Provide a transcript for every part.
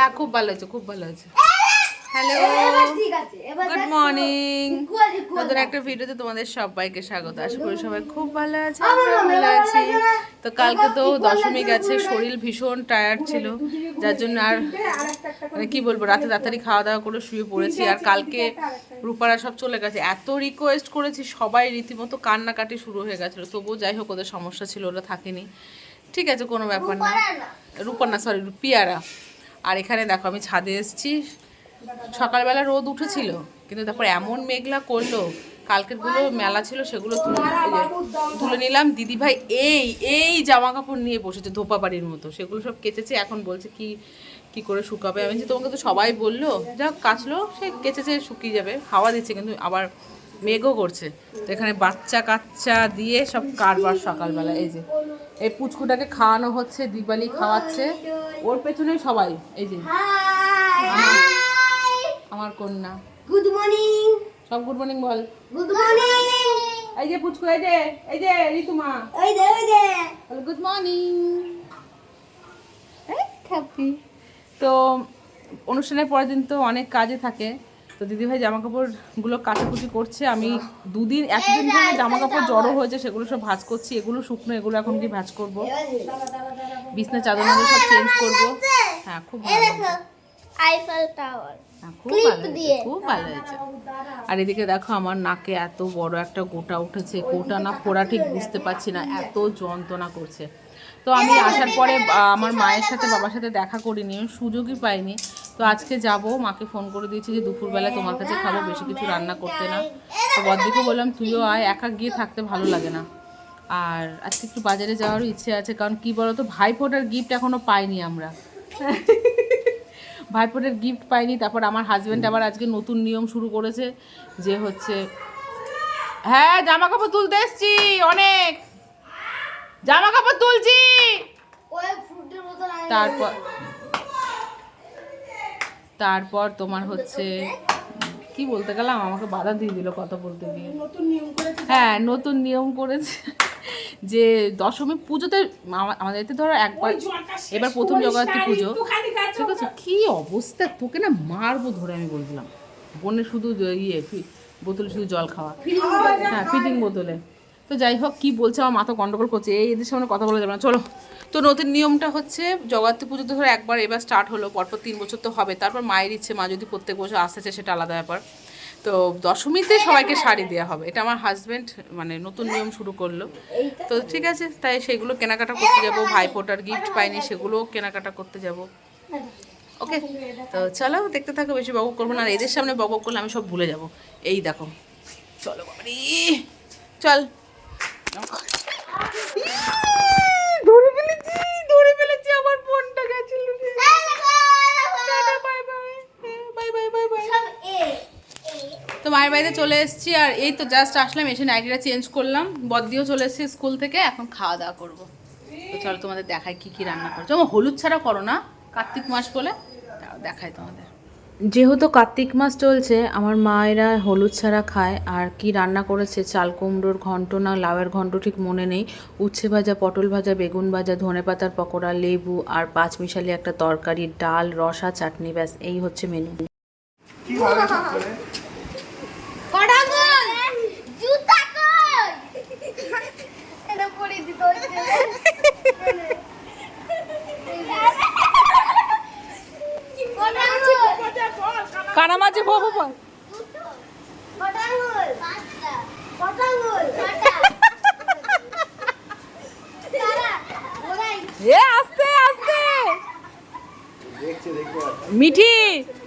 হ্যাঁ খুব ভালো হয়েছে খুব ভালো হয়েছে। হ্যালো আছে গুড মর্নিং নতুন একটা ভিডিওতে তোমাদের সবাইকে স্বাগত। আশা করি সবাই খুব ভালো আছে ভালো আছি। তো কালকে তো এবার equal দশমী গেছে শরীর ভীষণ টায়ার্ড ছিল। যার জন্য আর মানে কি বলব রাতে তাড়াতাড়ি খাওয়া দাওয়া করে শুয়ে পড়েছি। আর কালকে রূপারা সব চলে গেছে। এত রিকোয়েস্ট করেছি সবাই রীতিমতো কান্নাকাটি শুরু হয়ে গেছিল। তবুও যাই হোক ওদের সমস্যা ছিল ওরা থাকেনি। ঠিক আছে কোনো ব্যাপার না। রূপা না। সরি পিয়ারা। আর এখানে দেখো আমি ছাদে এসেছি। সকালবেলা রোদ উঠেছিল কিন্তু তারপর এমন মেঘলা করল কালকেরগুলো মেলা ছিল সেগুলো তুলে যে নিলাম দিদি ভাই এই এই জামা কাপড় নিয়ে বসেছে ধোপা বাড়ির মতো। সেগুলো সব কেচেছে এখন বলছে কি কি করে শুকাবে। আমি বলছি, তোমাকে তো সবাই বলল যা কাচলো সে কেচেছে শুকিয়ে যাবে হাওয়া দিচ্ছে কিন্তু আবার মেঘও করছে। তো এখানে বাচ্চা কাচ্চা দিয়ে সব কারবার সকালবেলা। এই যে এই পুচকুটাকে খাওয়ানো হচ্ছে দিপালি খাওয়াচ্ছে। ওর পেছনে সবাই এই যে আমার কন্যা। গুড মর্নিং সব গুড মর্নিং বল। গুড মর্নিং এই যে পুচকু এই যে এই যে ঋতুমা ওই দে ওই দে। গুড মর্নিং হ্যাপি তো অনুষ্ঠানের পরের দিন তো অনেক কাজে থাকে। তো দিদিভাই জামা কাপড়গুলো কাচাকুচি করছে আমি দুদিন একদিন ধরে জামা কাপড় জড়ো হয়েছে সেগুলো সব ভাঁজ করছি এগুলো শুকনো এগুলো এখন কি ভাঁজ করব? বিছনা চাদরগুলো সব চেঞ্জ করব। হ্যাঁ খুব ভালো। আইফেল টাওয়ার হ্যাঁ, খুব ভালো খুব ভালো হয়েছে আর এদিকে দেখো আমার নাকে এত বড় একটা গোটা উঠেছে গোটা না ফোড়া ঠিক বুঝতে পারছি না এত যন্ত্রণা করছে। তো আমি আসার পরে আমার মায়ের সাথে, বাবার সাথে দেখা করিনি সুযোগই পাইনি। তো আজকে যাব, মাকে ফোন করে দিয়েছি যে দুপুরবেলা তোমার কাছে খাব, বেশি কিছু রান্না করতে না। তো বদ্দিকে বললাম, তুইও আয়, একা গিয়ে থাকতে ভালো লাগে না। আর আজকে একটু বাজারে যাওয়ারও ইচ্ছে আছে, কারণ কি বলতো, ভাইফোঁটার গিফট এখনও পাইনি আমরা। ভাইফোঁটার গিফট পাইনি, তারপর আমার হাজব্যান্ড আবার আজকে নতুন নিয়ম শুরু করেছে, যে হচ্ছে হ্যাঁ জামা কাপড় তুলতে এসছি, অনেক। জামা কাপড় তুলছি। তারপর তারপর তোমার হচ্ছে কি বলতে গেলাম? আমাকে বাধা দিয়ে দিল কথা বলতে গিয়ে। হ্যাঁ নতুন নিয়ম করেছে। যে দশমী পুজোতে আমাদের এতে ধরো একবার এবার প্রথম জগদ্ধাত্রী পুজো। ঠিক আছে? কি অবস্থা? তোকে না মারবো ধরে আমি বলছিলাম। বোনের শুধু ইয়ে ফি- বোতলে শুধু জল খাওয়া। হ্যাঁ ফিটিং বোতলে। তো যাই হোক, কি বলছে? আমার মাথা গন্ডগোল করছে। এই এদের সামনে কথা বলা যাবে না। চলো। তো নতুন নিয়মটা হচ্ছে, জগদ্ধাত্রী পুজো তো ধরো একবার এবার স্টার্ট হলো, পরপর তিন বছর তো হবে। তারপর মায়ের ইচ্ছে, মা যদি প্রত্যেক বছর আসতেছে, সেটা আলাদা ব্যাপার। তো দশমীতে সবাইকে শাড়ি দেওয়া হবে। এটা আমার হাজব্যান্ড মানে নতুন নিয়ম শুরু করল। তো ঠিক আছে, তাই সেগুলো কেনাকাটা করতে যাব। ভাইফোঁটার গিফট পাইনি, সেগুলোও কেনাকাটা করতে যাব। ওকে তো চলো, দেখতে থাকো, বেশি বক করব না। আর এদের সামনে বক করলে আমি সব ভুলে যাব। এই দেখো। চলো বাবারি। চল। ধরে ফেলেছি ধরে ফেলেছি আমার ফোনটা গেছিল bye bye bye bye bye bye সব এ তো মায়ের বাড়িতে চলে এসেছি আর এই তো জাস্ট আসলাম এসে নাইটিটা চেঞ্জ করলাম। বদ্দিও চলে এসেছি স্কুল থেকে এখন খাওয়া দাওয়া করব। তো চলো তোমাদের দেখাই কি কি রান্না করছ। আমার হলুদ ছাড়া করো না কার্তিক মাস বলে দেখাই তোমাদের। যেহেতু কার্তিক মাস চলছে আমার মায়েরা হলুদ ছাড়া খায়। আর কি রান্না করেছে? চাল কুমড়োর ঘন্ট না লাউয়ের ঘন্ট ঠিক মনে নেই। উচ্ছে ভাজা পটল ভাজা বেগুন ভাজা ধনে পাতার পকোড়া লেবু আর পাঁচ মিশালি একটা তরকারি ডাল রসা চাটনি ব্যাস এই হচ্ছে মেনু জুতা কই এটা পরে দিতে হচ্ছে কটা গোল কানামাছি বহু এ আস্তে আস্তে। মিঠি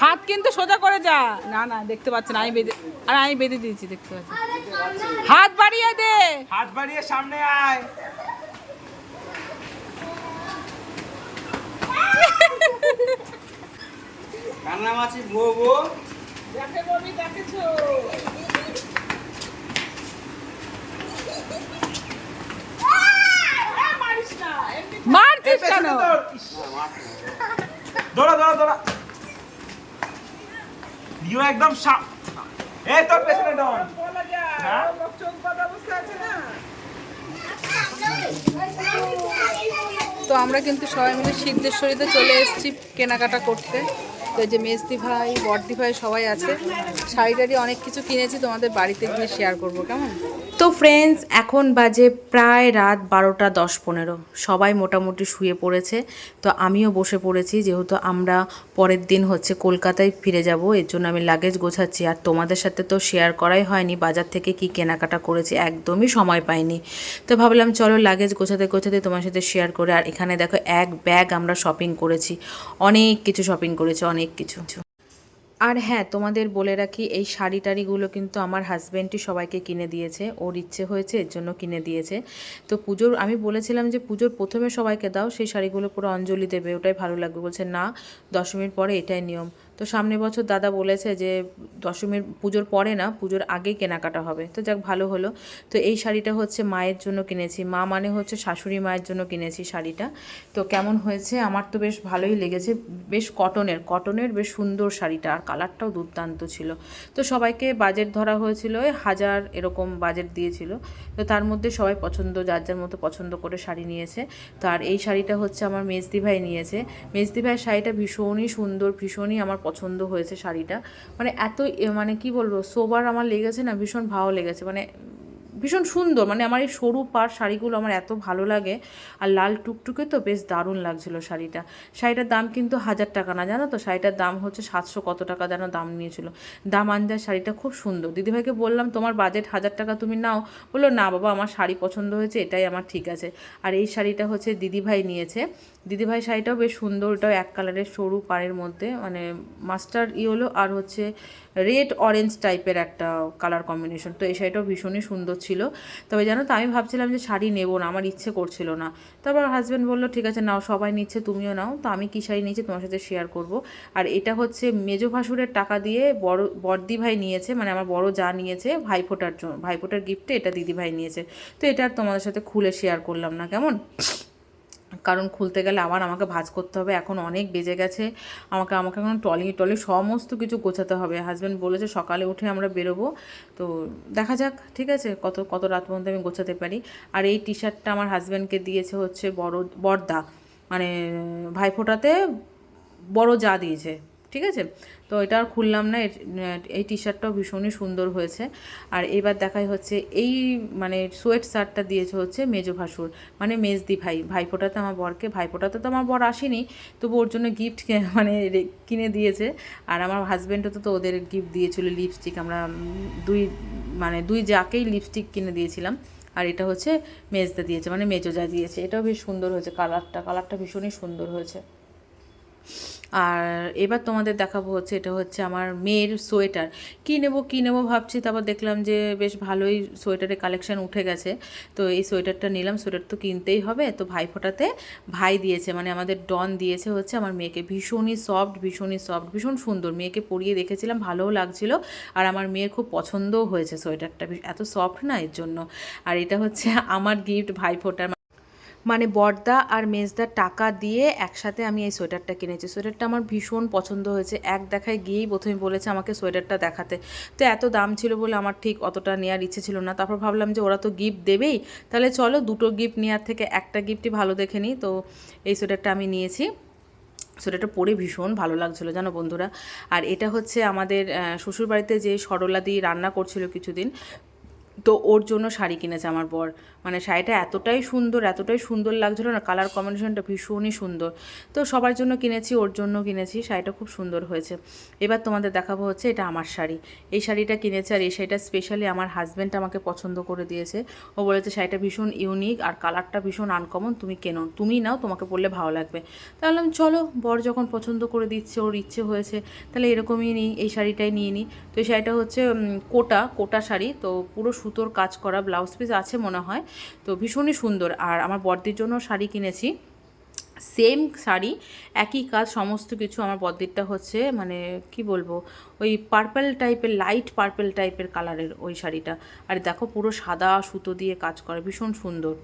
হাত কিন্তু সোজা করে যা। না না দেখতে পাচ্ছেন আমি বেঁধে আর আমি বেঁধে দিয়েছি দেখতে পাচ্ছি। হাত বাড়িয়ে দে। হাত বাড়িয়ে সামনে আয়। কান্নামাছি বো বো মারছিস কেন? দৌড়া। দৌড়া দৌড়া দিও একদম সাপ এই তোর পেছনে ডন হ্যাঁ? তো আমরা কিন্তু সবাই মিলে সিদ্ধেশ্বরীতে চলে এসেছি কেনাকাটা করতে। তো যে মেজদি ভাই, বর্দি ভাই সবাই আছে। শাড়ি টাড়ি অনেক কিছু কিনেছি, তোমাদের বাড়িতে গিয়ে শেয়ার করব, কেমন? তো ফ্রেন্ডস এখন বাজে প্রায় রাত বারোটা দশ পনেরো। সবাই মোটামুটি শুয়ে পড়েছে। তো আমিও বসে পড়েছি, যেহেতু আমরা পরের দিন হচ্ছে কলকাতায় ফিরে যাব, এর জন্য আমি লাগেজ গোছাচ্ছি। আর তোমাদের সাথে তো শেয়ার করাই হয়নি, বাজার থেকে কি কেনাকাটা করেছি একদমই সময় পাইনি। তো ভাবলাম চলো লাগেজ গোছাতে গোছাতে তোমার সাথে শেয়ার করে। আর এখানে দেখো এক ব্যাগ আমরা শপিং করেছি। অনেক কিছু শপিং করেছি, অনেক কিছু। আর হ্যাঁ তোমাদের বলে রাখি, এই শাড়ি টাড়িগুলো কিন্তু আমার হাজব্যান্ডই সবাইকে কিনে দিয়েছে। ওর ইচ্ছে হয়েছে, এর জন্য কিনে দিয়েছে। তো পুজোর, আমি বলেছিলাম যে পুজোর প্রথমে সবাইকে দাও, সেই শাড়িগুলো পুরো অঞ্জলি দেবে, ওটাই ভালো লাগবে। বলছে, না দশমীর পরে এটাই নিয়ম। তো সামনের বছর দাদা বলেছে যে দশমীর পুজোর পরে না পুজোর আগেই কেনাকাটা হবে। তো যাক, ভালো হলো। তো এই শাড়িটা হচ্ছে মায়ের জন্য কিনেছি। মা মানে হচ্ছে শাশুড়ি মায়ের জন্য কিনেছি শাড়িটা। তো কেমন হয়েছে? আমার তো বেশ ভালোই লেগেছে। বেশ কটনের কটনের বেশ সুন্দর শাড়িটা। আর কালারটাও দুর্দান্ত ছিল। তো সবাইকে বাজেট ধরা হয়েছিল হাজার এরকম বাজেট দিয়েছিল। তো তার মধ্যে সবাই পছন্দ, যার যার মতো পছন্দ করে শাড়ি নিয়েছে। তো আর এই শাড়িটা হচ্ছে আমার মেজদি ভাই নিয়েছে। মেজদি ভাইয়ের শাড়িটা ভীষণই সুন্দর, ভীষণই আমার পছন্দ হয়েছে শাড়িটা। মানে এত মানে কি বলব সোবার আমার লেগেছে না, ভীষণ ভালো লেগেছে। মানে ভীষণ সুন্দর মানে আমার এই সরু পাড় শাড়িগুলো আমার এত ভালো লাগে। আর লাল টুকটুকে তো বেশ দারুণ লাগছিল শাড়িটা। শাড়িটার দাম কিন্তু হাজার টাকা না, জানো তো? শাড়িটার দাম হচ্ছে সাতশো কত টাকা যেন দাম নিয়েছিল। দাম আন্দাজ শাড়িটা খুব সুন্দর। দিদিভাইকে বললাম, তোমার বাজেট হাজার টাকা তুমি নাও। বলল, না বাবা, আমার শাড়ি পছন্দ হয়েছে, এটাই আমার ঠিক আছে। আর এই শাড়িটা হচ্ছে দিদিভাই নিয়েছে। দিদিভাই শাড়িটাও বেশ সুন্দর, ওটাও এক কালারের সরু পাড়ের মধ্যে মানে মাস্টার ইয়েলো আর হচ্ছে রেড অরেঞ্জ টাইপের একটা কালার কম্বিনেশন। তো এই শাড়িটাও ভীষণই সুন্দর ছিল। তবে জানো তো, আমি ভাবছিলাম যে শাড়ি নেব না, আমার ইচ্ছে করছিল না। তারপর হাজব্যান্ড বলল, ঠিক আছে, নাও, সবাই নিচ্ছে, তুমিও নাও, তো আমি কী শাড়ি নিয়েছি তোমার সাথে শেয়ার করব। আর এটা হচ্ছে মেজো ভাসুরের টাকা দিয়ে বড় বর্দি ভাই নিয়েছে মানে আমার বড় যা নিয়েছে, ভাইফোটার জন্য ভাইফোটার গিফটে এটা দিদি ভাই নিয়েছে। তো এটা আর তোমাদের সাথে খুলে শেয়ার করলাম না, কেমন? কারণ খুলতে গেলে আবার আমাকে ভাজ করতে হবে। এখন অনেক বেজে গেছে। আমাকে আমাকে এখন টলি টলি সমস্ত কিছু গোছাতে হবে। হাজব্যান্ড বলেছে সকালে উঠে আমরা বেরোবো। তো দেখা যাক, ঠিক আছে? কত কত রাত পর্যন্ত আমি গোছাতে পারি। আর এই টি শার্টটা আমার হাজব্যান্ডকে দিয়েছে হচ্ছে বড়, বড়দা। মানে ভাইফোঁটাতে বড় যা দিয়েছে। ঠিক আছে? তো এটা আর খুললাম না এই টি শার্টটাও ভীষণই সুন্দর হয়েছে। আর এবার দেখাই হচ্ছে, এই মানে সোয়েট শার্টটা দিয়েছে হচ্ছে মেজো ভাসুর মানে মেজদি ভাই। ভাইফোঁটাতে আমার বরকে, ভাইফোঁটাতে তো আমার বর আসেনি, তবু ওর জন্য গিফট মানে কিনে দিয়েছে। আর আমার হাজব্যান্ডও তো তো ওদের গিফট দিয়েছিল লিপস্টিক আমরা দুই মানে দুই যাকেই লিপস্টিক কিনে দিয়েছিলাম। আর এটা হচ্ছে মেজদা দিয়েছে মানে মেজো যা দিয়েছে। এটাও বেশ সুন্দর হয়েছে কালারটা কালারটা ভীষণই সুন্দর হয়েছে। আর এবার তোমাদের দেখাবো হচ্ছে, এটা হচ্ছে আমার মেয়ের সোয়েটার। কী নেব কী নেব ভাবছি, তারপর দেখলাম যে বেশ ভালোই সোয়েটারের কালেকশান উঠে গেছে। তো এই সোয়েটারটা নিলাম, সোয়েটার তো কিনতেই হবে। তো ভাই ফোটাতে ভাই দিয়েছে মানে আমাদের ডন দিয়েছে হচ্ছে আমার মেয়েকে। ভীষণই সফট ভীষণই সফট ভীষণ সুন্দর। মেয়েকে পরিয়ে দেখেছিলাম, ভালোও লাগছিল। আর আমার মেয়ের খুব পছন্দও হয়েছে সোয়েটারটা। এত সফট না এর জন্য। আর এটা হচ্ছে আমার গিফট ভাই ফোটার মানে বর্দা আর মেজদার টাকা দিয়ে একসাথে আমি এই সোয়েটারটা কিনেছি। সোয়েটারটা আমার ভীষণ পছন্দ হয়েছে। এক দেখায় গিয়েই প্রথমে বলেছে আমাকে সোয়েটারটা দেখাতে। তো এত দাম ছিল বলে আমার ঠিক অতটা নেওয়ার ইচ্ছে ছিল না। তারপর ভাবলাম যে ওরা তো গিফট দেবেই। তাহলে চলো দুটো গিফট নেওয়ার থেকে একটা গিফটই ভালো দেখে নিই। তো এই সোয়েটারটা আমি নিয়েছি। সোয়েটারটা পরে ভীষণ ভালো লাগছিল, জানো বন্ধুরা। আর এটা হচ্ছে আমাদের শ্বশুরবাড়িতে যে সরলা দি রান্না করছিল কিছুদিন, তো ওর জন্য শাড়ি কিনেছে আমার বর। মানে শাড়িটা এতটাই সুন্দর এতটাই সুন্দর লাগছিল না কালার কম্বিনেশনটা ভীষণই সুন্দর। তো সবার জন্য কিনেছি ওর জন্য কিনেছি শাড়িটা খুব সুন্দর হয়েছে। এবার তোমাদের দেখাবো হচ্ছে এটা আমার শাড়ি। এই শাড়িটা কিনেছে আর এই শাড়িটা স্পেশালি আমার হাজব্যান্ড আমাকে পছন্দ করে দিয়েছে। ও বলেছে শাড়িটা ভীষণ ইউনিক আর কালারটা ভীষণ আনকমন তুমি কেনো তুমি নাও তোমাকে পরলে ভালো লাগবে। তাহলে আমি, চলো বর যখন পছন্দ করে দিচ্ছে ওর ইচ্ছে হয়েছে তাহলে এরকমই নিই এই শাড়িটাই নিয়ে নিই। তো এই শাড়িটা হচ্ছে কোটা কোটা শাড়ি তো পুরো সুতোর কাজ করা ব্লাউজ পিস আছে মনে হয়। তো ভীষণই সুন্দর। আর আমার বর্দির জন্য শাড়ি কিনেছি। সেম শাড়ি, একই কাজ, সমস্ত কিছু আমার বদ্দিরটা হচ্ছে মানে কি বলব, ওই পার্পেল টাইপের লাইট পার্পেল টাইপের কালারের ওই শাড়িটা। আর দেখো পুরো সাদা সুতো দিয়ে কাজ করে, ভীষণ সুন্দর।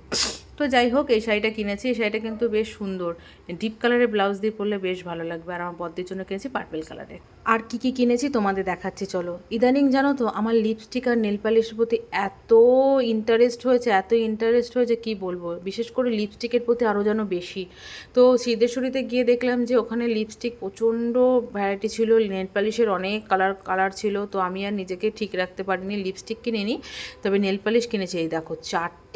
তো যাই হোক, এই শাড়িটা কিনেছি। এই শাড়িটা কিন্তু বেশ সুন্দর। ডিপ কালারের ব্লাউজ দিয়ে পরলে বেশ ভালো লাগবে। আর আমার বদ্দির জন্য কিনেছি পার্পেল কালারের। আর কি কি কিনেছি তোমাদের দেখাচ্ছি, চলো। ইদানিং জানো তো, আমার লিপস্টিক আর নেল পালিশের প্রতি এত ইন্টারেস্ট হয়েছে, এত ইন্টারেস্ট হয়েছে, কি বলব? বিশেষ করে লিপস্টিকের প্রতি আরও যেন বেশি। তো সিদ্ধেশ্বরীতে গিয়ে দেখলাম যে, ওখানে লিপস্টিক প্রচণ্ড ভ্যারাইটি ছিল, নেল পালিশের অনেক কালার কালার ছিল। তো আমি আর নিজেকে ঠিক রাখতে পারিনি, লিপস্টিক কিনে নিই তবে নেল পালিশ কিনেছি, এই দেখো, চারটে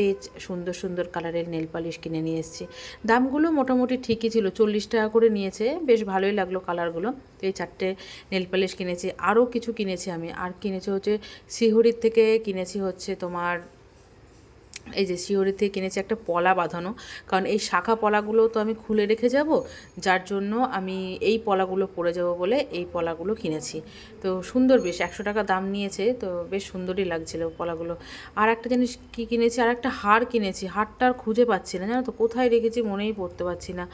সুন্দর সুন্দর কালারের নেল পালিশ কিনে নিয়ে এসেছি। দামগুলো মোটামুটি ঠিকই ছিল, চল্লিশ টাকা করে নিয়েছে, বেশ ভালোই লাগল কালারগুলো। এই চারটে নেল পালিশ কিনেছি, আরও কিছু কিনেছি আমি। আর কিনেছি হচ্ছে শিহরির থেকে, কিনেছি হচ্ছে তোমার এই যে শিওরি থেকে কিনেছি একটা পলা বাঁধানো। কারণ এই শাখা পলাগুলো তো আমি খুলে রেখে যাব যার জন্য আমি এই পলাগুলো পরে যাব বলে এই পলাগুলো কিনেছি। তো সুন্দর বেশ একশো টাকা দাম নিয়েছে তো বেশ সুন্দরই লাগছিল পলাগুলো। আর একটা জিনিস কি কিনেছি আর একটা হার কিনেছি হারটা আর খুঁজে পাচ্ছি না জানো তো কোথায় রেখেছি মনেই পড়তে পারছি না।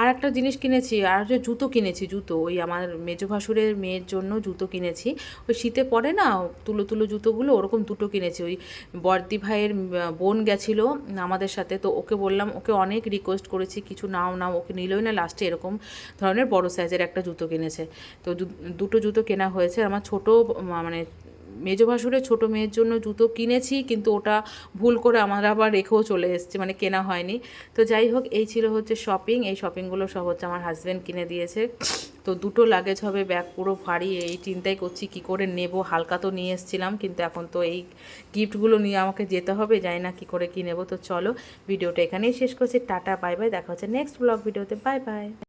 আর একটা জিনিস কিনেছি আর যে জুতো কিনেছি জুতো ওই আমার মেজো ভাসুরের মেয়ের জন্য জুতো কিনেছি। ওই শীতে পরে না তুলো তুলো জুতোগুলো ওরকম দুটো কিনেছি ওই বর্দি ভাইয়ের উম, বোন গেছিল আমাদের সাথে, তো ওকে বললাম, ওকে অনেক রিকোয়েস্ট করেছি, কিছু নাও নাও, ওকে নিলই না লাস্টে এরকম ধরনের বড় সাইজের একটা জুতো কিনেছে। তো দুটো জুতো কেনা হয়েছে। আমার ছোটো মানে মেজো ভাসুরের ছোটো মেয়ের জন্য জুতো কিনেছি, কিন্তু ওটা ভুল করে আমার আবার রেখেও চলে এসছে মানে কেনা হয়নি। তো যাই হোক, এই ছিল হচ্ছে শপিং এই শপিংগুলো সব হচ্ছে আমার হাজব্যান্ড কিনে দিয়েছে। তো দুটো লাগেজ হবে ব্যাগ পুরো ভারী, এই চিন্তাই করছি কি করে নেব। হালকা তো নিয়ে এসেছিলাম, কিন্তু এখন তো এই গিফটগুলো নিয়ে আমাকে যেতে হবে, জানি না কী করে কী নেব। তো চলো, ভিডিওটা এখানেই শেষ করছি। টাটা বাই বাই দেখা হচ্ছে নেক্সট ব্লগ ভিডিওতে। Bye bye